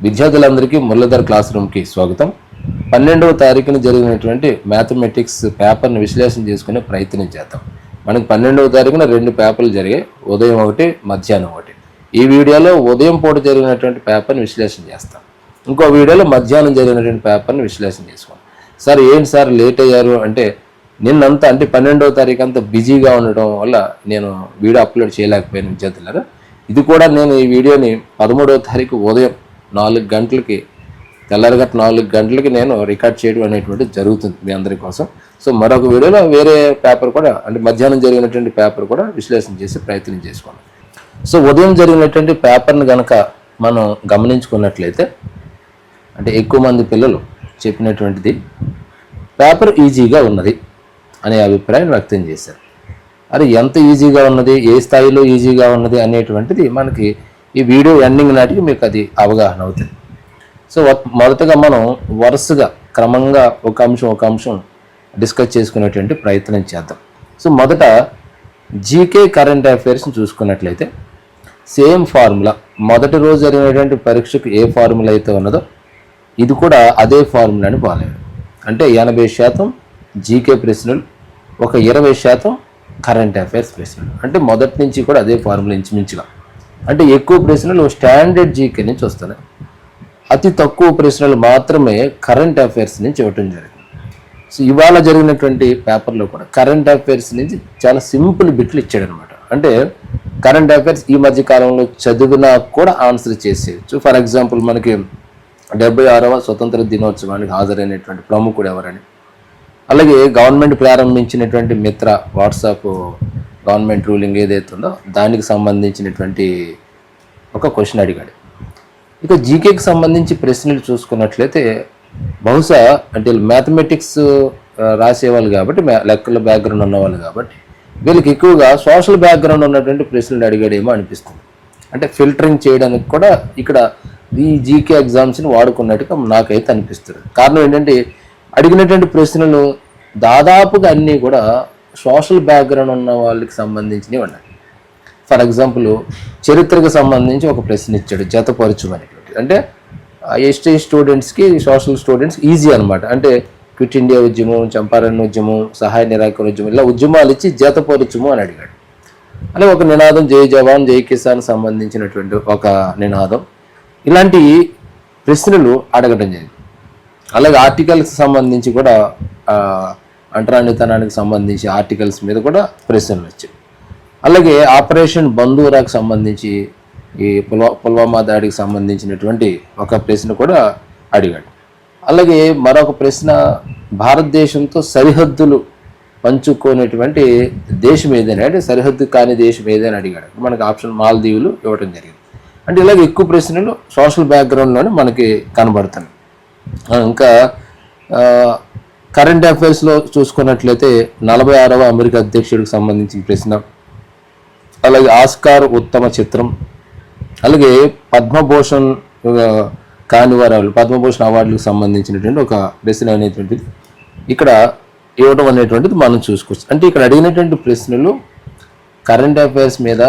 విద్యార్థులందరికీ మురళీధర్ క్లాస్ రూమ్కి స్వాగతం. పన్నెండవ తారీఖున జరిగినటువంటి మ్యాథమెటిక్స్ పేపర్ని విశ్లేషణ చేసుకునే ప్రయత్నం చేద్దాం. మనకి పన్నెండవ తారీఖున రెండు పేపర్లు జరిగాయి. ఉదయం ఒకటి మధ్యాహ్నం ఒకటి. ఈ వీడియోలో ఉదయం పూట జరిగినటువంటి పేపర్ని విశ్లేషణ చేస్తాం. ఇంకో వీడియోలో మధ్యాహ్నం జరిగినటువంటి పేపర్ని విశ్లేషణ చేసుకోండి సార్ ఏంటి సార్ లేట్ అయ్యారు? అంటే నిన్నంతా అంటే పన్నెండవ తారీఖు అంతా బిజీగా ఉండడం వల్ల నేను వీడియో అప్లోడ్ చేయలేకపోయాను విద్యార్థులారా. ఇది కూడా నేను ఈ వీడియోని పదమూడవ తారీఖు ఉదయం నాలుగు గంటలకి తెల్లారిగట్ట నాలుగు గంటలకి నేను రికార్డ్ చేయడం అనేటువంటిది జరుగుతుంది మీ అందరి కోసం. సో మరొక వీడియోలో వేరే పేపర్ కూడా అంటే మధ్యాహ్నం జరిగినటువంటి పేపర్ కూడా విశ్లేషణ చేసి ప్రయత్నం చేసుకోండి. సో ఉదయం జరిగినటువంటి పేపర్ని కనుక మనం గమనించుకున్నట్లయితే అంటే ఎక్కువ మంది పిల్లలు చెప్పినటువంటిది పేపర్ ఈజీగా ఉన్నది అనే అభిప్రాయం వ్యక్తం చేశారు. అది ఎంత ఈజీగా ఉన్నది ఏ స్థాయిలో ఈజీగా ఉన్నది అనేటువంటిది మనకి ఈ వీడియో ఎండింగ్ నాటికి మీకు అది అవగాహన అవుతుంది. సో మొదటగా మనం వరుసగా క్రమంగా ఒక అంశం ఒక అంశం డిస్కస్ చేసుకునేటువంటి ప్రయత్నం చేద్దాం. సో మొదట జీకే కరెంట్ అఫైర్స్ని చూసుకున్నట్లయితే సేమ్ ఫార్ములా మొదటి రోజు జరిగినటువంటి పరీక్షకు ఏ ఫార్ములా అయితే ఉన్నదో ఇది కూడా అదే ఫార్ములాని బాగాలేదు. అంటే ఎనభై శాతం జీకే ప్రశ్నలు ఒక ఇరవై శాతం కరెంట్ అఫైర్స్ ప్రశ్నలు. అంటే మొదటి నుంచి కూడా అదే ఫార్ములా ఇంచుమించుగా. అంటే ఎక్కువ ప్రశ్నలు స్టాండర్డ్ జీకే నుంచి వస్తున్నాయి అతి తక్కువ ప్రశ్నలు మాత్రమే కరెంట్ అఫైర్స్ నుంచి ఇవ్వటం జరిగింది. సో ఇవాళ జరిగినటువంటి పేపర్లో కూడా కరెంట్ అఫైర్స్ నుంచి చాలా సింపుల్ బిట్లు ఇచ్చాడనమాట. అంటే కరెంట్ అఫైర్స్ ఈ మధ్య కాలంలో చదివినా కూడా ఆన్సర్ చేసేయచ్చు. ఫర్ ఎగ్జాంపుల్ మనకి డెబ్బై ఆరవ స్వతంత్ర దినోత్సవానికి హాజరైనటువంటి ప్రముఖుడు ఎవరని. అలాగే గవర్నమెంట్ ప్రారంభించినటువంటి మిత్ర వాట్సాప్ గవర్నమెంట్ రూలింగ్ ఏదైతే ఉందో దానికి సంబంధించినటువంటి ఒక క్వశ్చన్ అడిగాడు. ఇక జీకేకి సంబంధించి ప్రశ్నలు చూసుకున్నట్లయితే బహుశా అంటే మ్యాథమెటిక్స్ రాసేవాళ్ళు కాబట్టి లెక్కల బ్యాక్గ్రౌండ్ ఉన్నవాళ్ళు కాబట్టి వీళ్ళకి ఎక్కువగా సోషల్ బ్యాక్గ్రౌండ్ ఉన్నటువంటి ప్రశ్నలు అడిగాడేమో అనిపిస్తుంది. అంటే ఫిల్టరింగ్ చేయడానికి కూడా ఇక్కడ ఈ జీకే ఎగ్జామ్స్ని వాడుకున్నట్టుగా నాకైతే అనిపిస్తుంది. కారణం ఏంటంటే అడిగినటువంటి ప్రశ్నలు దాదాపుగా అన్నీ కూడా సోషల్ బ్యాక్గ్రౌండ్ ఉన్న వాళ్ళకి సంబంధించినవి ఉన్నాయి. ఫర్ ఎగ్జాంపుల్ చరిత్రకు సంబంధించి ఒక ప్రశ్న ఇచ్చాడు జతపరచమనేటువంటి అంటే ఎస్టీ స్టూడెంట్స్కి సోషల్ స్టూడెంట్స్ ఈజీ అనమాట అంటే క్విట్ ఇండియా ఉద్యమం చంపారణ్ ఉద్యమం సహాయ నిరాకరణ ఉద్యమం ఇలా ఉద్యమాలు ఇచ్చి జతపరచము అని అడిగాడు. అలాగే ఒక నినాదం జై జవాన్ జై కిసాన్ సంబంధించినటువంటి ఒక నినాదం. ఇలాంటి ప్రశ్నలు అడగడం జరిగింది. అలాగే ఆర్టికల్స్ సంబంధించి కూడా అంటరానితనానికి సంబంధించి ఆర్టికల్స్ మీద కూడా ప్రశ్నలు వచ్చాయి అలాగే ఆపరేషన్ బంధూరాకు సంబంధించి ఈ పుల్వా పుల్వామా దాడికి సంబంధించినటువంటి ఒక ప్రశ్న కూడా అడిగాడు. అలాగే మరొక ప్రశ్న భారతదేశంతో సరిహద్దులు పంచుకునేటువంటి దేశం ఏదైనా అంటే సరిహద్దు కాని దేశం ఏదైనా అడిగాడు. మనకి ఆప్షన్ మాల్దీవులు ఇవ్వడం జరిగింది. అంటే ఇలాగ ఎక్కువ ప్రశ్నలు సోషల్ బ్యాక్గ్రౌండ్లోనే మనకి కనబడుతున్నాయి. ఇంకా కరెంట్ అఫైర్స్లో చూసుకున్నట్లయితే నలభై ఆరవ అమెరికా అధ్యక్షుడికి సంబంధించిన ప్రశ్న అలాగే ఆస్కార్ ఉత్తమ చిత్రం అలాగే పద్మభూషణ్ కాని వారు పద్మభూషణ్ అవార్డులకు సంబంధించినటువంటి ఒక ప్రశ్న అనేటువంటిది. ఇక్కడ ఇవ్వడం అనేటువంటిది మనం చూసుకోవచ్చు. అంటే ఇక్కడ అడిగినటువంటి ప్రశ్నలు కరెంట్ అఫైర్స్ మీద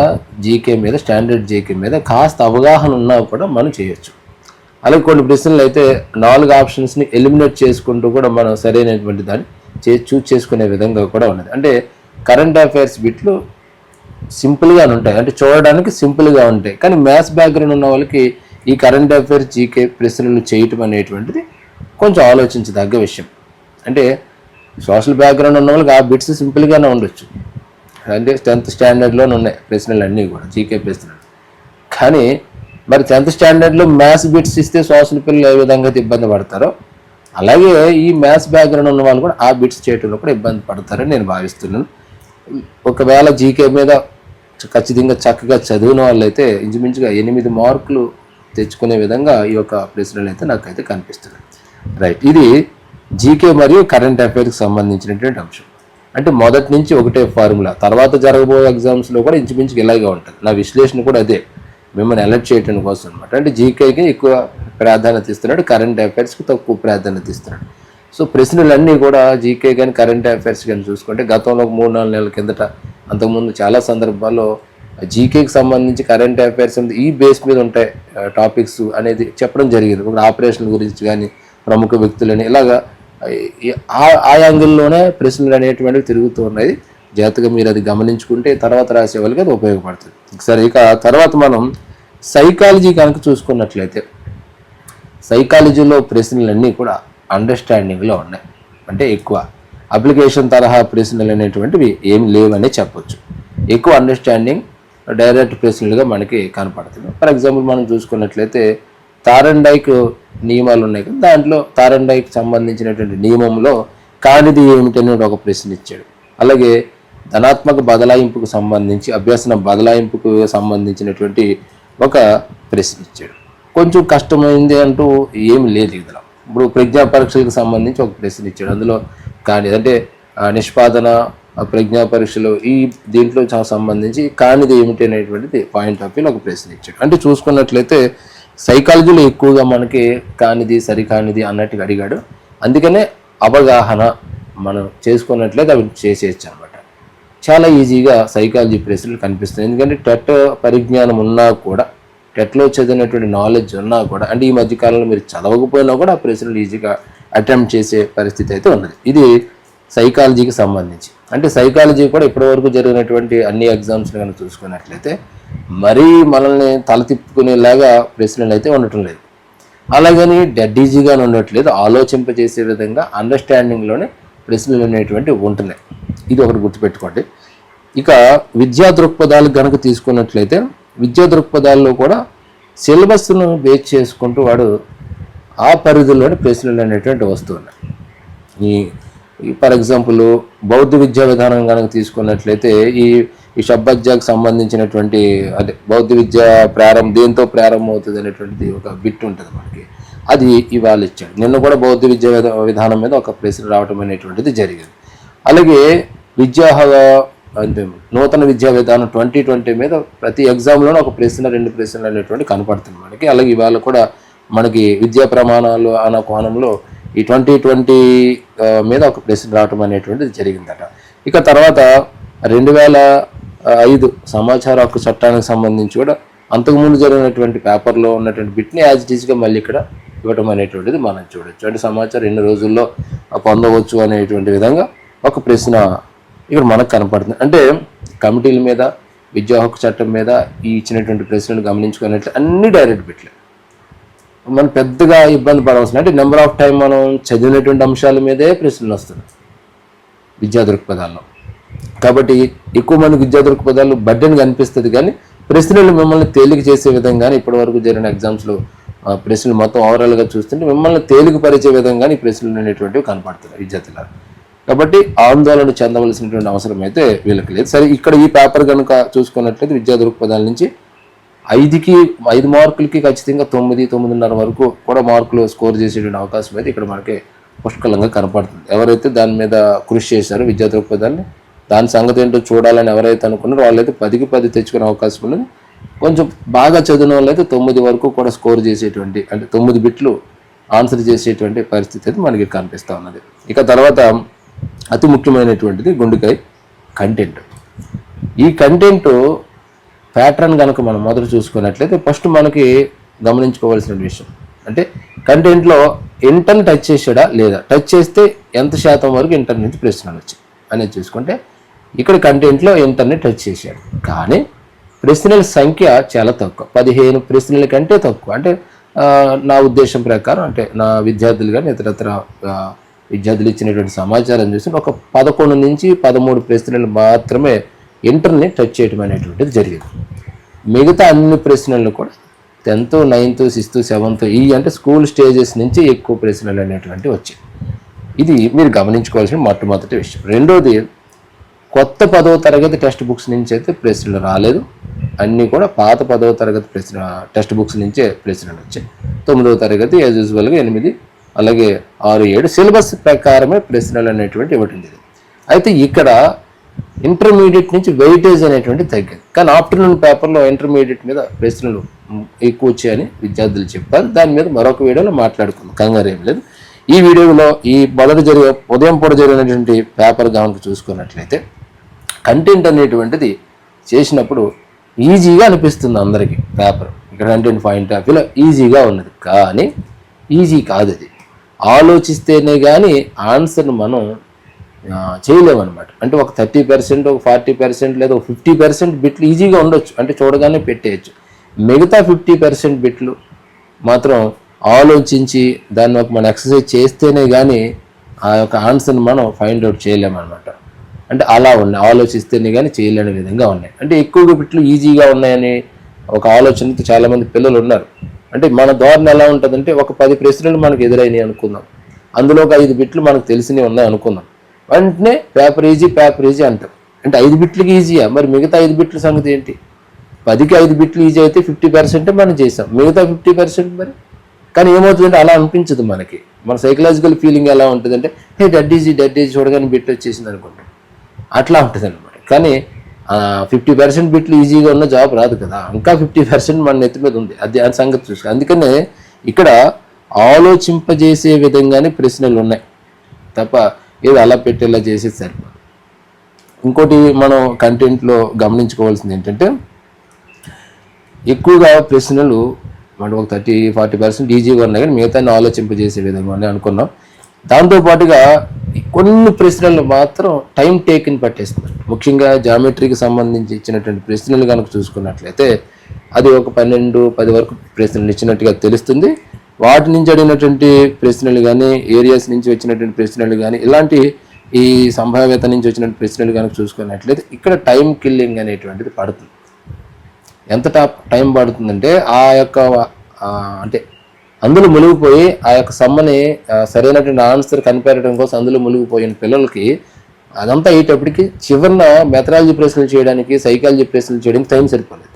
జీకే మీద స్టాండర్డ్ జీకే మీద కాస్త అవగాహన ఉన్నా కూడా మనం చేయొచ్చు. అలాగే కొన్ని ప్రశ్నలు అయితే నాలుగు ఆప్షన్స్ని ఎలిమినేట్ చేసుకుంటూ కూడా మనం సరైనటువంటి దాన్ని చే చూస్ చేసుకునే విధంగా కూడా ఉన్నది. అంటే కరెంట్ అఫైర్స్ బిట్లు సింపుల్గానే ఉంటాయి. అంటే చూడడానికి సింపుల్గా ఉంటాయి. కానీ మ్యాథ్స్ బ్యాక్గ్రౌండ్ ఉన్న వాళ్ళకి ఈ కరెంట్ అఫైర్స్ జీకే ప్రశ్నలు చేయటం అనేటువంటిది కొంచెం ఆలోచించదగ్గ విషయం. అంటే సోషల్ బ్యాక్గ్రౌండ్ ఉన్న వాళ్ళకి ఆ బిట్స్ సింపుల్గానే ఉండొచ్చు. అంటే టెన్త్ స్టాండర్డ్లోనే ఉన్నాయి ప్రశ్నలు అన్నీ కూడా జీకే ప్రశ్నలు. కానీ మరి టెన్త్ స్టాండర్డ్లో మ్యాథ్స్ బిట్స్ ఇస్తే సోషల్ పిల్లలు ఏ విధంగా ఇబ్బంది పడతారో అలాగే ఈ మ్యాథ్స్ బ్యాక్గ్రౌండ్ ఉన్న వాళ్ళు కూడా ఆ బిట్స్ చేయటంలో కూడా ఇబ్బంది పడతారని నేను భావిస్తున్నాను. ఒకవేళ జీకే మీద ఖచ్చితంగా చక్కగా చదివిన వాళ్ళైతే ఇంచుమించుగా ఎనిమిది మార్కులు తెచ్చుకునే విధంగా ఈ యొక్క ప్రశ్నలు అయితే నాకైతే కనిపిస్తున్నాయి. రైట్. ఇది జీకే మరియు కరెంట్ అఫైర్స్కి సంబంధించినటువంటి అంశం. అంటే మొదటి నుంచి ఒకటే ఫార్ములా. తర్వాత జరగబోయే ఎగ్జామ్స్లో కూడా ఇంచుమించుగా ఇలాగే ఉంటుంది. నా విశ్లేషణ కూడా అదే. మిమ్మల్ని అలర్ట్ చేయటం కోసం అనమాట అంటే జీకేకి ఎక్కువ ప్రాధాన్యత ఇస్తున్నాడు కరెంట్ అఫైర్స్కి తక్కువ ప్రాధాన్యత ఇస్తున్నాడు. సో ప్రశ్నలన్నీ కూడా జీకే కానీ కరెంట్ అఫైర్స్ కానీ చూసుకుంటే గతంలో ఒక మూడు నాలుగు నెలల కిందట అంతకుముందు చాలా సందర్భాల్లో జీకేకి సంబంధించి కరెంట్ అఫైర్స్ ఈ బేస్ మీద ఉంటాయి టాపిక్స్ అనేది చెప్పడం జరిగింది. ఒక ఆపరేషన్ గురించి కానీ ప్రముఖ వ్యక్తులని ఇలాగా ఆ- ఆ యాంగిల్లోనే ప్రశ్నలు అనేటువంటివి తిరుగుతూ ఉన్నాయి. జాగ్రత్తగా మీరు అది గమనించుకుంటే తర్వాత రాసే వాళ్ళకి అది ఉపయోగపడుతుంది. సరే ఇక తర్వాత మనం సైకాలజీ కనుక చూసుకున్నట్లయితే సైకాలజీలో ప్రశ్నలన్నీ కూడా అండర్స్టాండింగ్లో ఉన్నాయి. అంటే ఎక్కువ అప్లికేషన్ తరహా ప్రశ్నలు అనేటువంటివి ఏమి లేవనే చెప్పొచ్చు. ఎక్కువ అండర్స్టాండింగ్ డైరెక్ట్ ప్రశ్నలుగా మనకి కనపడుతుంది. ఫర్ ఎగ్జాంపుల్ మనం చూసుకున్నట్లయితే తారండైక్ నియమాలు ఉన్నాయి కదా దాంట్లో తారండైక్ సంబంధించినటువంటి నియమంలో కానిది ఏమిటనేది ఒక ప్రశ్న ఇచ్చాడు. అలాగే ధనాత్మక బదలాయింపుకు సంబంధించి అభ్యసన బదలాయింపుకు సంబంధించినటువంటి ఒక ప్రశ్న ఇచ్చాడు. కొంచెం కష్టమైంది అంటూ ఏమి లేదు ఇందులో. ఇప్పుడు ప్రజ్ఞా పరీక్షలకు సంబంధించి ఒక ప్రశ్న ఇచ్చాడు. అందులో కానీ అంటే నిష్పాదన ప్రజ్ఞాపరీక్షలు ప్రజ్ఞా పరీక్షలు ఈ దీంట్లో చా- సంబంధించి కానిది ఏమిటి అనేటువంటిది పాయింట్ ఆఫ్ వ్యూలో ఒక ప్రశ్న ఇచ్చాడు. అంటే చూసుకున్నట్లయితే సైకాలజీలో ఎక్కువగా మనకి కానిది సరికానిది అన్నట్టుగా అడిగాడు. అందుకనే అవగాహన మనం చేసుకున్నట్లయితే అవి చేసేయచ్చు అనమాట చాలా ఈజీగా సైకాలజీ ప్రశ్నలు కనిపిస్తుంది ఎందుకంటే టెట్ పరిజ్ఞానం ఉన్నా కూడా టెట్లో చదివినటువంటి నాలెడ్జ్ ఉన్నా కూడా అంటే ఈ మధ్య కాలంలో మీరు చదవకపోయినా కూడా ఆ ప్రశ్నలు ఈజీగా అటెంప్ట్ చేసే పరిస్థితి అయితే ఉన్నది. ఇది సైకాలజీకి సంబంధించి. అంటే సైకాలజీ కూడా ఇప్పటివరకు జరిగినటువంటి అన్ని ఎగ్జామ్స్ని కనుక చూసుకున్నట్లయితే మరీ మనల్ని తల తిప్పుకునేలాగా ప్రశ్నలు అయితే ఉండటం లేదు. అలాగని డెడ్ ఈజీగా ఉండట్లేదు. ఆలోచింపజేసే విధంగా అండర్స్టాండింగ్లోనే ప్రశ్నలు అనేటువంటి ఉంటున్నాయి. ఇది ఒకటి గుర్తుపెట్టుకోండి. ఇక విద్యా దృక్పథాలు కనుక తీసుకున్నట్లయితే విద్యా దృక్పథాల్లో కూడా సిలబస్ను బేస్ చేసుకుంటూ వాడు ఆ పరిధిలోని ప్రశ్నలు అనేటువంటి వస్తున్నాయి ఈ ఈ ఫర్ ఎగ్జాంపుల్ బౌద్ధ విద్యా విధానం కనుక తీసుకున్నట్లయితే ఈ ఈ షబ్బజ్జాకు సంబంధించినటువంటి అదే బౌద్ధ విద్య ప్రారంభం దేంతో ప్రారంభం అవుతుంది అనేటువంటిది ఒక బిట్ ఉంటుంది మనకి. అది ఇవాళ ఇచ్చాడు. నిన్న కూడా బౌద్ధ విద్యా విధానం మీద ఒక ప్రశ్న రావటం అనేటువంటిది జరిగింది. అలాగే విద్యా అంటే నూతన విద్యా విధానం ట్వంటీ ట్వంటీ మీద ప్రతి ఎగ్జామ్లోనూ ఒక ప్రశ్న రెండు ప్రశ్నలు అనేటువంటి కనపడుతుంది మనకి. అలాగే ఇవాళ కూడా మనకి విద్యా ప్రమాణాలు అన్న కోణంలో ఈ ట్వంటీ ట్వంటీ మీద ఒక ప్రశ్న రావటం అనేటువంటిది జరిగిందట. ఇక తర్వాత రెండు వేల ఐదు సమాచార హక్కు చట్టానికి సంబంధించి కూడా అంతకుముందు జరిగినటువంటి పేపర్లో ఉన్నటువంటి బిట్ని యాజ్ ఇట్ మళ్ళీ ఇక్కడ ఇవ్వటం అనేటువంటిది మనం చూడొచ్చు. అంటే సమాచారం ఎన్ని రోజుల్లో పొందవచ్చు అనేటువంటి విధంగా ఒక ప్రశ్న ఇక్కడ మనకు కనపడుతుంది. అంటే కమిటీల మీద విద్యా హక్కు చట్టం మీద ఈ ఇచ్చినటువంటి ప్రశ్నలు గమనించుకున్నట్లు అన్ని డైరెక్ట్ బిట్లే మనం పెద్దగా ఇబ్బంది పడవలసిన అంటే నెంబర్ ఆఫ్ టైం మనం చదివినటువంటి అంశాల మీదే ప్రశ్నలు వస్తున్నాయి. విద్యా దృక్పథాల్లో. కాబట్టి ఎక్కువ మంది విద్యా దృక్పథాలు బడ్డెన్ కనిపిస్తుంది కానీ ప్రశ్నలు మిమ్మల్ని తేలిక చేసే విధంగానే ఇప్పటివరకు జరిగిన ఎగ్జామ్స్లో ప్రశ్నలు మొత్తం ఓవరాల్గా చూస్తుంటే మిమ్మల్ని తేలిక పరిచే విధంగానే ఈ ప్రశ్నలు అనేటువంటివి కనపడుతున్నాయి విద్యార్థులకు కాబట్టి ఆందోళన చెందవలసినటువంటి అవసరం అయితే వీళ్ళకి లేదు. సరే ఇక్కడ ఈ పేపర్ కనుక చూసుకున్నట్లయితే విద్యా దృక్పథాల నుంచి ఐదుకి ఐదు మార్కులకి ఖచ్చితంగా తొమ్మిది తొమ్మిదిన్నర వరకు కూడా మార్కులు స్కోర్ చేసేటువంటి అవకాశం అయితే ఇక్కడ మనకి పుష్కలంగా కనపడుతుంది. ఎవరైతే దాని మీద కృషి చేశారో విద్యా దృక్పథాన్ని దాని సంగతి ఏంటో చూడాలని ఎవరైతే అనుకున్నారో వాళ్ళైతే పదికి పది తెచ్చుకునే అవకాశం ఉన్నది. కొంచెం బాగా చదివిన వాళ్ళైతే తొమ్మిది వరకు కూడా స్కోర్ చేసేటువంటి అంటే తొమ్మిది బిట్లు ఆన్సర్ చేసేటువంటి పరిస్థితి అయితే మనకి కనిపిస్తూ ఉన్నది. ఇక తర్వాత అతి ముఖ్యమైనటువంటిది గుండెకాయ కంటెంట్ ఈ కంటెంట్ ప్యాటర్న్ కనుక మనం మొదట చూసుకున్నట్లయితే ఫస్ట్ మనకి గమనించుకోవాల్సిన విషయం. అంటే కంటెంట్లో ఇంటర్ని టచ్ చేసాడా లేదా? టచ్ చేస్తే ఎంత శాతం వరకు ఇంటర్ నుంచి ప్రశ్నలు వచ్చాయి? అనేది చూసుకుంటే ఇక్కడ కంటెంట్లో ఇంటర్ని టచ్ చేశాడు. కానీ ప్రశ్నల సంఖ్య చాలా తక్కువ. పదిహేను ప్రశ్నల కంటే తక్కువ. అంటే నా ఉద్దేశం ప్రకారం అంటే నా విద్యార్థులు కానీ ఇతరత్ర విద్యార్థులు ఇచ్చినటువంటి సమాచారం చూసి ఒక పదకొండు నుంచి పదమూడు ప్రశ్నలు మాత్రమే ఇంటర్ని టచ్ చేయడం అనేటువంటిది జరిగింది. మిగతా అన్ని ప్రశ్నలు కూడా టెన్త్ నైన్త్ సిక్స్త్ సెవెంత్ ఈ అంటే స్కూల్ స్టేజెస్ నుంచి ఎక్కువ ప్రశ్నలు అనేటువంటివి వచ్చాయి. ఇది మీరు గమనించుకోవాల్సిన మొట్టమొదటి విషయం. రెండోది కొత్త పదవ తరగతి టెక్స్ట్ బుక్స్ నుంచి అయితే ప్రశ్నలు రాలేదు. అన్నీ కూడా పాత పదవ తరగతి ప్రశ్న టెక్స్ట్ బుక్స్ నుంచే ప్రశ్నలు వచ్చాయి. తొమ్మిదవ తరగతి యాజ్ యూజువల్గా ఎనిమిది అలాగే ఆరు ఏడు సిలబస్ ప్రకారమే ప్రశ్నలు అనేటువంటి ఇవ్వటం జరిగింది అయితే ఇక్కడ ఇంటర్మీడియట్ నుంచి వెయిటేజ్ అనేటువంటి తగ్గింది కానీ ఆఫ్టర్నూన్ పేపర్లో ఇంటర్మీడియట్ మీద ప్రశ్నలు ఎక్కువ వచ్చాయని విద్యార్థులు చెప్పారు. దాని మీద మరొక వీడియోలో మాట్లాడుకుందాం. కంగారు ఏం లేదు. ఈ వీడియోలో ఈ మొదటి జరిగే ఉదయం పూట జరిగినటువంటి పేపర్ కనుక చూసుకున్నట్లయితే కంటెంట్ అనేటువంటిది చేసినప్పుడు ఈజీగా అనిపిస్తుంది అందరికీ పేపర్. ఇక్కడ కంటెంట్ పాయింట్ ఆఫ్ వ్యూలో ఈజీగా ఉన్నది. కానీ ఈజీ కాదు అది. ఆలోచిస్తేనే కానీ ఆన్సర్ని మనం చేయలేమన్నమాట. అంటే ఒక థర్టీ పర్సెంట్ ఒక ఫార్టీ పర్సెంట్ లేదా ఒక ఫిఫ్టీ పర్సెంట్ బిట్లు ఈజీగా ఉండొచ్చు. అంటే చూడగానే పెట్టేయచ్చు. మిగతా ఫిఫ్టీ పర్సెంట్ బిట్లు మాత్రం ఆలోచించి దాన్ని ఒక మనం ఎక్సర్సైజ్ చేస్తేనే కానీ ఆ యొక్క ఆన్సర్ని మనం ఫైండ్ అవుట్ చేయలేమన్నమాట. అంటే అలా ఉన్నాయి. ఆలోచిస్తేనే కానీ చేయలేని విధంగా ఉన్నాయి. అంటే ఎక్కువగా బిట్లు ఈజీగా ఉన్నాయని ఒక ఆలోచనతో చాలామంది పిల్లలు ఉన్నారు. అంటే మన ధోరణి ఎలా ఉంటుందంటే ఒక పది ప్రశ్నలు మనకు ఎదురైనాయి అనుకుందాం. అందులో ఒక ఐదు బిట్లు మనకు తెలిసినవి ఉన్నాయి అనుకుందాం. వెంటనే పేపర్ ఈజీ పేపర్ ఈజీ అంటాం. అంటే ఐదు బిట్లకి ఈజీయా మరి మిగతా ఐదు బిట్ల సంగతి ఏంటి? పదికి ఐదు బిట్లు ఈజీ అయితే ఫిఫ్టీ పర్సెంటే మనం చేసాం. మిగతా ఫిఫ్టీ పర్సెంట్ మరి? కానీ ఏమవుతుందంటే అలా అనిపించదు మనకి. మన సైకలాజికల్ ఫీలింగ్ ఎలా ఉంటుందంటే hey dead easy dead easy చూడగానే బిట్ వచ్చేసింది అనుకుంటాం. అట్లా ఉంటుంది అనమాట కానీ ఫిఫ్టీ పర్సెంట్ బిట్లు ఈజీగా ఉన్న జాబ్ రాదు కదా. ఇంకా ఫిఫ్టీ పర్సెంట్ మన నెత్తి మీద ఉంది. అది ఆ సంగతి చూసుకో. అందుకనే ఇక్కడ ఆలోచింపజేసే విధంగానే ప్రశ్నలు ఉన్నాయి. తప్ప ఏదో అలా పెట్టేలా చేసేది సరిపోదు. ఇంకోటి మనం కంటెంట్లో గమనించుకోవాల్సింది ఏంటంటే ఎక్కువగా ప్రశ్నలు మనం ఒక థర్టీ ఫార్టీ పర్సెంట్ ఈజీగా ఉన్నాయి కానీ మిగతాన్ని ఆలోచింపజేసే విధంగా అనుకున్నాం. దాంతోపాటుగా కొన్ని ప్రశ్నలు మాత్రం టైం టేకిన్ పట్టేస్తున్నారు. ముఖ్యంగా జామెట్రీకి సంబంధించి ఇచ్చినటువంటి ప్రశ్నలు కనుక చూసుకున్నట్లయితే అది ఒక పన్నెండు పది వరకు ప్రశ్నలు ఇచ్చినట్టుగా తెలుస్తుంది. వాటి నుంచి అడిగినటువంటి ప్రశ్నలు కానీ ఏరియాస్ నుంచి వచ్చినటువంటి ప్రశ్నలు కానీ ఇలాంటి ఈ సంభావ్యత నుంచి వచ్చిన ప్రశ్నలు కనుక చూసుకున్నట్లయితే ఇక్కడ టైం కిల్లింగ్ అనేటువంటిది పడుతుంది. ఎంత టైం పడుతుందంటే ఆ యొక్క అంటే అందులో మునిగిపోయి ఆ యొక్క సమ్మని సరైనటువంటి ఆన్సర్ కనిపెట్టడం కోసం అందులో మునిగిపోయిన పిల్లలకి అదంతా అయ్యేటప్పటికి చివరిన మెథడాలజీ ప్రశ్నలు చేయడానికి సైకాలజీ ప్రశ్నలు చేయడానికి టైం సరిపోలేదు.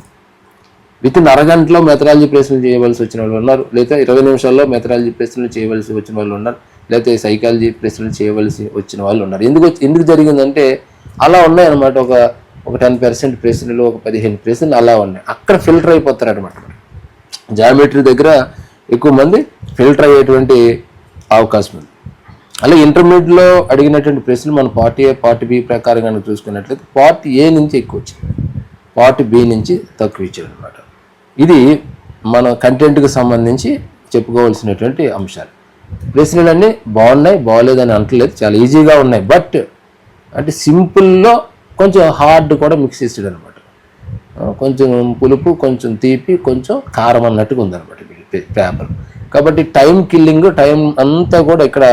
విత్ ఇన్ అరగంటలో మెథడాలజీ ప్రశ్నలు చేయవలసి వచ్చిన వాళ్ళు ఉన్నారు. లేదా ఇరవై నిమిషాల్లో మెథడాలజీ ప్రశ్నలు చేయవలసి వచ్చిన వాళ్ళు ఉన్నారు. లేకపోతే సైకాలజీ ప్రశ్నలు చేయవలసి వచ్చిన వాళ్ళు ఉన్నారు. ఎందుకు ఎందుకు జరిగిందంటే అలా ఉన్నాయన్నమాట. ఒక ఒక టెన్ పర్సెంట్ ప్రశ్నలు ఒక పదిహేను ప్రశ్నలు అలా ఉన్నాయి. అక్కడ ఫిల్టర్ అయిపోతారు అనమాట జామెట్రీ దగ్గర ఎక్కువ మంది ఫిల్టర్ అయ్యేటువంటి అవకాశం ఉంది. అలాగే ఇంటర్మీడియట్లో అడిగినటువంటి ప్రశ్నలు మన పార్ట్ ఏ పార్ట్ బి ప్రకారం కనుక చూసుకున్నట్లయితే పార్ట్ ఏ నుంచి ఎక్కువ వచ్చింది పార్ట్ బి నుంచి తక్కువ ఇచ్చాడు అనమాట ఇది మన కంటెంట్కి సంబంధించి చెప్పుకోవాల్సినటువంటి అంశాలు. ప్రశ్నలన్నీ బాగున్నాయి బాగోలేదని అంటలేదు చాలా ఈజీగా ఉన్నాయి. బట్ అంటే సింపుల్లో కొంచెం హార్డ్ కూడా మిక్స్ చేసాడు అనమాట కొంచెం పులుపు కొంచెం తీపి కొంచెం కారం అన్నట్టుగా ఉందన్నమాట. పేపర్. కాబట్టి టైం కిల్లింగ్ టైం అంతా కూడా ఇక్కడ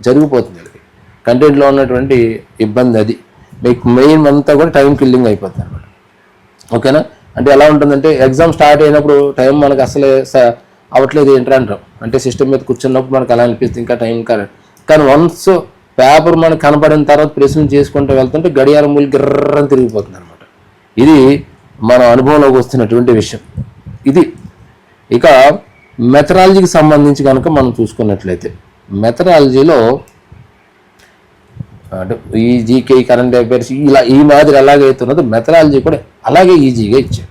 జరిగిపోతుంది కంటెంట్లో ఉన్నటువంటి ఇబ్బంది అది. మీకు మెయిన్ అంతా కూడా టైం కిల్లింగ్ అయిపోతుంది అనమాట ఓకేనా? అంటే ఎలా ఉంటుందంటే ఎగ్జామ్ స్టార్ట్ అయినప్పుడు టైం మనకు అసలే స- అవ్వట్లేదు ఏంట్రా అంటాం. అంటే సిస్టమ్ మీద కూర్చున్నప్పుడు మనకు అలా అనిపిస్తుంది ఇంకా టైం కాదు కానీ వన్స్ పేపర్ మనకు కనపడిన తర్వాత ప్రశ్నలు చేసుకుంటూ వెళ్తుంటే గడియారం మూలి గిర్రని తిరిగిపోతుంది అనమాట ఇది మన అనుభవంలోకి వస్తున్నటువంటి విషయం. ఇది ఇక మెథడాలజీకి సంబంధించి కనుక మనం చూసుకున్నట్లయితే మెథడాలజీలో అంటే ఈ జీకే కరెంట్ అఫైర్స్ ఇలా ఈ మాదిరి ఎలాగైతే ఉన్నదో మెథడాలజీ కూడా అలాగే ఈజీగా ఇచ్చారు.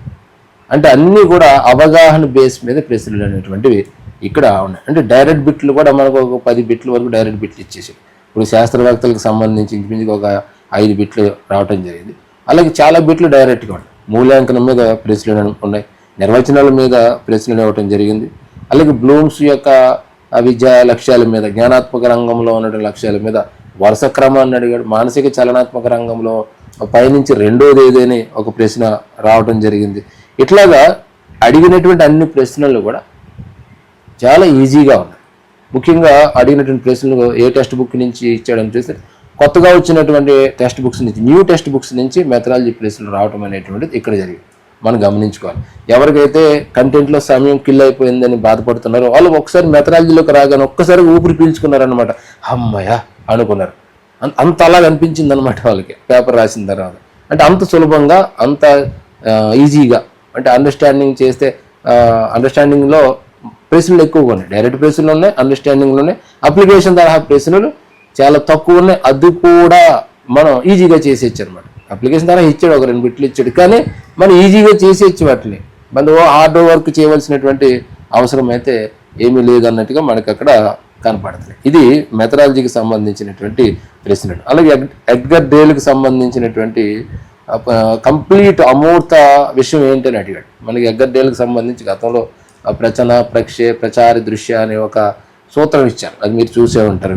అంటే అన్నీ కూడా అవగాహన బేస్ మీద ప్రశ్నలు అనేటువంటివి ఇక్కడ ఉన్నాయి. అంటే డైరెక్ట్ బిట్లు కూడా మనకు ఒక పది బిట్ల వరకు డైరెక్ట్ బిట్లు ఇచ్చేసారు. ఇప్పుడు శాస్త్రవేత్తలకు సంబంధించి ఇంచుమించుగా ఒక ఐదు బిట్లు రావటం జరిగింది. అలాగే చాలా బిట్లు డైరెక్ట్గా ఉన్నాయి. మూల్యాంకనం మీద ప్రశ్నలు ఉన్నాయి. నిర్వచనాల మీద ప్రశ్నలు ఇవ్వటం జరిగింది. అలాగే బ్లూమ్స్ యొక్క విద్యా లక్ష్యాల మీద జ్ఞానాత్మక రంగంలో ఉన్నటువంటి లక్ష్యాల మీద వరుస క్రమాన్ని అడిగాడు. మానసిక చలనాత్మక రంగంలో పైనుంచి రెండోది ఏదని ఒక ప్రశ్న రావటం జరిగింది. ఇట్లాగా అడిగినటువంటి అన్ని ప్రశ్నలు కూడా చాలా ఈజీగా ఉన్నాయి. ముఖ్యంగా అడిగినటువంటి ప్రశ్నలు ఏ టెక్స్ట్ బుక్ నుంచి ఇచ్చాడని చూస్తే కొత్తగా వచ్చినటువంటి టెక్స్ట్ బుక్స్ నుంచి న్యూ టెక్స్ట్ బుక్స్ నుంచి మెథడాలజీ ప్రశ్నలు రావడం అనేటువంటిది ఇక్కడ జరిగింది. మనం గమనించుకోవాలి. ఎవరికైతే కంటెంట్లో సమయం కిల్ అయిపోయిందని బాధపడుతున్నారో వాళ్ళు ఒకసారి మెథడాలజీలోకి రాగానే ఒక్కసారి ఊపిరి పీల్చుకున్నారనమాట అమ్మయ్య! అనుకున్నారు. అంత అలాగ అనిపించింది అనమాట వాళ్ళకి. పేపర్ రాసిన తర్వాత. అంటే అంత సులభంగా అంత ఈజీగా అంటే అండర్స్టాండింగ్ చేస్తే అండర్స్టాండింగ్లో ప్రశ్నలు ఎక్కువగా ఉన్నాయి. డైరెక్ట్ ప్రశ్నలు ఉన్నాయి అండర్స్టాండింగ్లో ఉన్నాయి. అప్లికేషన్ తరహా ప్రశ్నలు చాలా తక్కువ ఉన్నాయి. అది కూడా మనం ఈజీగా చేసేయచ్చు అనమాట అప్లికేషన్ ద్వారా ఇచ్చాడు ఒక రెండు బిట్లు ఇచ్చాడు. కానీ మనం ఈజీగా చేసేయచ్చు వాటిని. మన హార్డ్ వర్క్ చేయవలసినటువంటి అవసరం అయితే ఏమీ లేదన్నట్టుగా మనకి అక్కడ కనపడుతుంది. ఇది మెథడాలజీకి సంబంధించినటువంటి ప్రశ్నలు. అలాగే ఎగ్- ఎడ్గర్ డేల్కి సంబంధించినటువంటి కంప్లీట్ అమూర్త విషయం ఏంటని అడిగాడు. మనకి ఎగ్గడ్డేలకు సంబంధించి గతంలో ఆ ప్రచన ప్రక్షే ప్రచారి దృశ్య అనే ఒక సూత్రం ఇచ్చారు. అది మీరు చూసే ఉంటారు.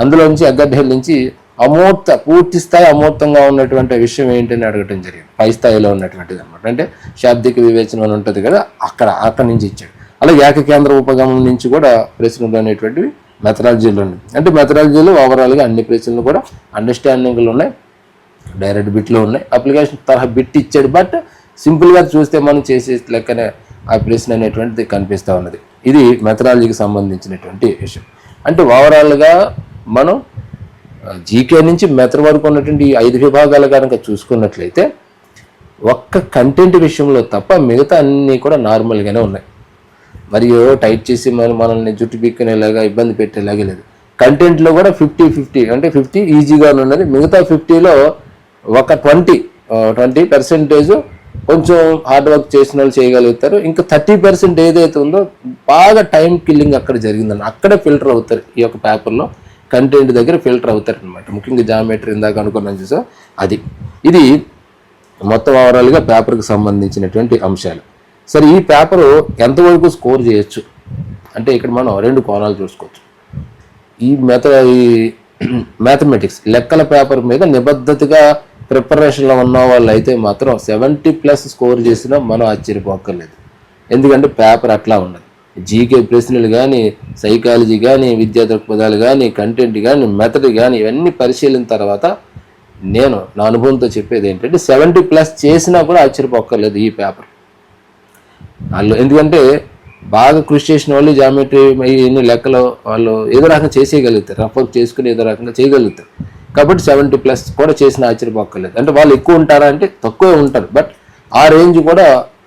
అందులో నుంచి అందులోంచి నుంచి అమూర్త పూర్తి స్థాయి అమూర్తంగా ఉన్నటువంటి విషయం ఏంటని అడగటం జరిగింది. పై స్థాయిలో ఉన్నటువంటిది అనమాట అంటే శాబ్దిక వివేచన అని ఉంటుంది కదా అక్కడ అక్కడి నుంచి ఇచ్చాడు. అలాగే ఏకకేంద్ర ఉపగమనం నుంచి కూడా ప్రశ్నలు అనేటువంటివి మెథడాలజీలో ఉన్నాయి. అంటే మెథడాలజీలో ఓవరాల్గా అన్ని ప్రశ్నలు కూడా అండర్స్టాండింగ్లు ఉన్నాయి డైరెక్ట్ బిట్లో ఉన్నాయి. అప్లికేషన్ తరహా బిట్ ఇచ్చాడు బట్ సింపుల్గా చూస్తే మనం చేసే లెక్కనే ఆ ప్రశ్న అనేటువంటిది కనిపిస్తూ ఉన్నది. ఇది మెథడాలజీకి సంబంధించినటువంటి విషయం. అంటే ఓవరాల్గా మనం జీకే నుంచి మెథడ్ వరకు ఉన్నటువంటి ఈ ఐదు విభాగాలు కనుక చూసుకున్నట్లయితే ఒక్క కంటెంట్ విషయంలో తప్ప మిగతా అన్నీ కూడా నార్మల్గానే ఉన్నాయి. మరియు టైట్ చేసి మరి మనల్ని జుట్టు బిక్కునేలాగా ఇబ్బంది పెట్టేలాగా లేదు. కంటెంట్లో కూడా ఫిఫ్టీ ఫిఫ్టీ అంటే ఫిఫ్టీ ఈజీగా ఉన్నది. మిగతా ఫిఫ్టీలో ఒక ట్వంటీ ట్వంటీ పర్సెంటేజ్ కొంచెం హార్డ్ వర్క్ చేసిన వాళ్ళు చేయగలుగుతారు. ఇంకా థర్టీ పర్సెంట్ ఏదైతే ఉందో బాగా టైం కిల్లింగ్ అక్కడ జరిగిందని అక్కడే ఫిల్టర్ అవుతారు ఈ యొక్క పేపర్లో కంటెంట్ దగ్గర ఫిల్టర్ అవుతారనమాట ముఖ్యంగా జామెట్రీ ఇందాక అనుకున్నాను చూసా? అది. ఇది మొత్తం ఓవరాల్గా పేపర్కి సంబంధించినటువంటి అంశాలు. సరే ఈ పేపరు ఎంతవరకు స్కోర్ చేయొచ్చు? అంటే ఇక్కడ మనం రెండు కోణాలు చూసుకోవచ్చు. ఈ మెథ ఈ మ్యాథమెటిక్స్ లెక్కల పేపర్ మీద నిబద్ధతగా ప్రిపరేషన్లో ఉన్న వాళ్ళు అయితే మాత్రం సెవెంటీ ప్లస్ స్కోర్ చేసినా మనం ఆశ్చర్యపోక్కర్లేదు. ఎందుకంటే పేపర్ అట్లా ఉన్నది. జీకే ప్రశ్నలు కానీ సైకాలజీ కానీ విద్యా దృక్పథాలు కానీ కంటెంట్ కానీ మెథడ్ కానీ ఇవన్నీ పరిశీలిన తర్వాత నేను నా అనుభవంతో చెప్పేది ఏంటంటే సెవెంటీ ప్లస్ చేసినా కూడా ఆశ్చర్యపోక్కర్లేదు ఈ పేపర్ వాళ్ళు ఎందుకంటే బాగా కృషి చేసిన వాళ్ళు జామెట్రీ ఎన్ని లెక్కలు వాళ్ళు ఏదో రకంగా చేసేయగలుగుతారు. రఫ్ చేసుకుని ఏదో రకంగా చేయగలుగుతారు. కాబట్టి సెవెంటీ ప్లస్ కూడా చేసిన ఆశ్చర్యపోక్కర్లేదు. అంటే వాళ్ళు ఎక్కువ ఉంటారా అంటే తక్కువే ఉంటారు. బట్ ఆ రేంజ్ కూడా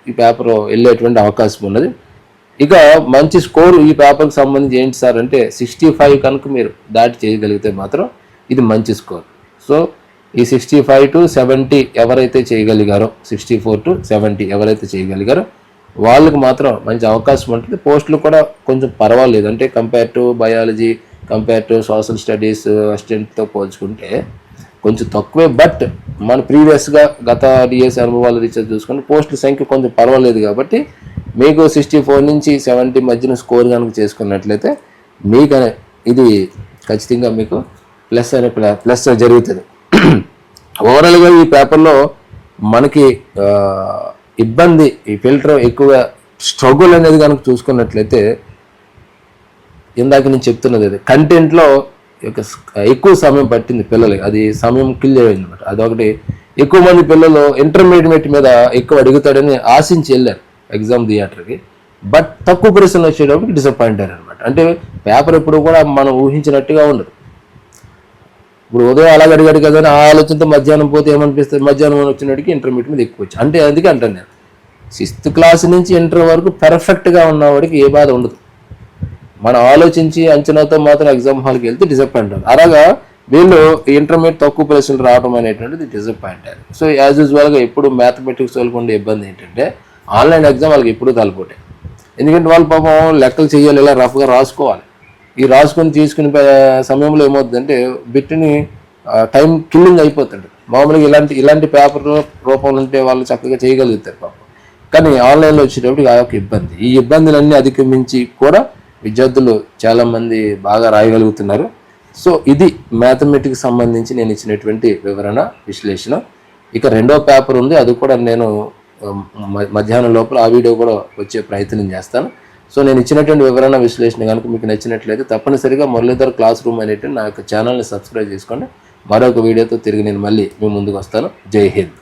ఈ పేపర్ వెళ్ళేటువంటి అవకాశం ఉన్నది. ఇక మంచి స్కోర్ ఈ పేపర్కి సంబంధించి ఏంటి సార్ అంటే సిక్స్టీ ఫైవ్ కనుక మీరు దాటి చేయగలిగితే మాత్రం ఇది మంచి స్కోర్. సో ఈ సిక్స్టీ ఫైవ్ టు సెవెంటీ ఎవరైతే చేయగలిగారో సిక్స్టీ ఫోర్ టు సెవెంటీ ఎవరైతే చేయగలిగారో వాళ్ళకి మాత్రం మంచి అవకాశం ఉంటుంది. పోస్టులు కూడా కొంచెం పర్వాలేదు. అంటే compare to biology compare to social studies అసిస్టెంట్తో పోల్చుకుంటే కొంచెం తక్కువే. బట్ మన ప్రీవియస్గా గత డిఎస్ అనుభవాల రీసెర్చ్ చూసుకుంటే పోస్టుల సంఖ్య కొంచెం పర్వాలేదు కాబట్టి మీకు సిక్స్టీ ఫోర్ నుంచి సెవెంటీ మధ్యన స్కోర్ కనుక చేసుకున్నట్లయితే మీకు ఇది ఖచ్చితంగా మీకు ప్లస్ అనే ప్లస్ జరుగుతుంది. ఓవరాల్గా ఈ పేపర్లో మనకి ఇబ్బంది ఈ ఫిల్టర్ ఎక్కువగా స్ట్రగుల్ అనేది కనుక చూసుకున్నట్లయితే ఇందాక నేను చెప్తున్నది అది. కంటెంట్లో యొక్క ఎక్కువ సమయం పట్టింది పిల్లలకి. అది సమయం కిల్ అయింది అనమాట అదొకటి. ఎక్కువ మంది పిల్లలు ఇంటర్మీడియట్ మీద ఎక్కువ అడుగుతాడని ఆశించి వెళ్ళారు. ఎగ్జామ్ థియేటర్కి. బట్ తక్కువ ప్రశ్నలు వచ్చేటప్పటికి డిసప్పాయింట్ అయ్యారు అనమాట అంటే పేపర్ ఎప్పుడు కూడా మనం ఊహించినట్టుగా ఉండదు. ఇప్పుడు ఉదయం అలాగ అడిగాడు కదా అని ఆ ఆలోచనతో మధ్యాహ్నం పోతే ఏమనిపిస్తుంది? మధ్యాహ్నం వచ్చినట్టుకి ఇంటర్మీడియట్ మీద ఎక్కువ వచ్చి అంటే అందుకే అంటాను నేను. సిక్స్త్ క్లాస్ నుంచి ఇంటర్ వరకు పర్ఫెక్ట్గా ఉన్నవాడికి ఏ బాధ ఉండదు. మనం ఆలోచించి అంచనాతో మాత్రం ఎగ్జామ్ హాల్కి వెళ్తే డిసప్పాయింట్ అవుతుంది అలాగా వీళ్ళు ఇంటర్మీడియట్ తక్కువ ప్రశ్నలు రావడం అనేటువంటిది డిసప్పాయింట్ అయ్యారు సో యాజ్ యూజువల్గా ఎప్పుడు మ్యాథమెటిక్స్ వాళ్ళకు ఉండే ఇబ్బంది ఏంటంటే ఆన్లైన్ ఎగ్జామ్ వాళ్ళకి ఎప్పుడు తలపోటే. ఎందుకంటే వాళ్ళు పాపం లెక్కలు చేయాలి ఇలా రఫ్గా రాసుకోవాలి. ఈ రాసుకొని తీసుకునే సమయంలో ఏమవుతుందంటే బిట్ని టైం కిల్లింగ్ అయిపోతుంది మామూలుగా ఇలాంటి ఇలాంటి పేపర్ రూపంలో ఉంటే వాళ్ళు చక్కగా చేయగలుగుతారు పాపం. కానీ ఆన్లైన్లో వచ్చేటప్పుడు ఆ యొక్క ఇబ్బంది. ఈ ఇబ్బందులన్నీ అధిగమించి కూడా విద్యార్థులు చాలామంది బాగా రాయగలుగుతున్నారు. సో ఇది మ్యాథమెటిక్స్ సంబంధించి నేను ఇచ్చినటువంటి వివరణ విశ్లేషణ. ఇక రెండో పేపర్ ఉంది అది కూడా నేను Um, మధ్యాహ్నం లోపల ఆ వీడియో కూడా వచ్చే ప్రయత్నం చేస్తాను. సో నేను ఇచ్చినటువంటి వివరణ విశ్లేషణ కనుక మీకు నచ్చినట్లయితే తప్పనిసరిగా మురళీధర్ క్లాస్ రూమ్ అనేటువంటి నా యొక్క ఛానల్ని సబ్స్క్రైబ్ చేసుకోండి. మరొక వీడియోతో తిరిగి నేను మళ్ళీ మీ ముందుకు వస్తాను. జై హింద్.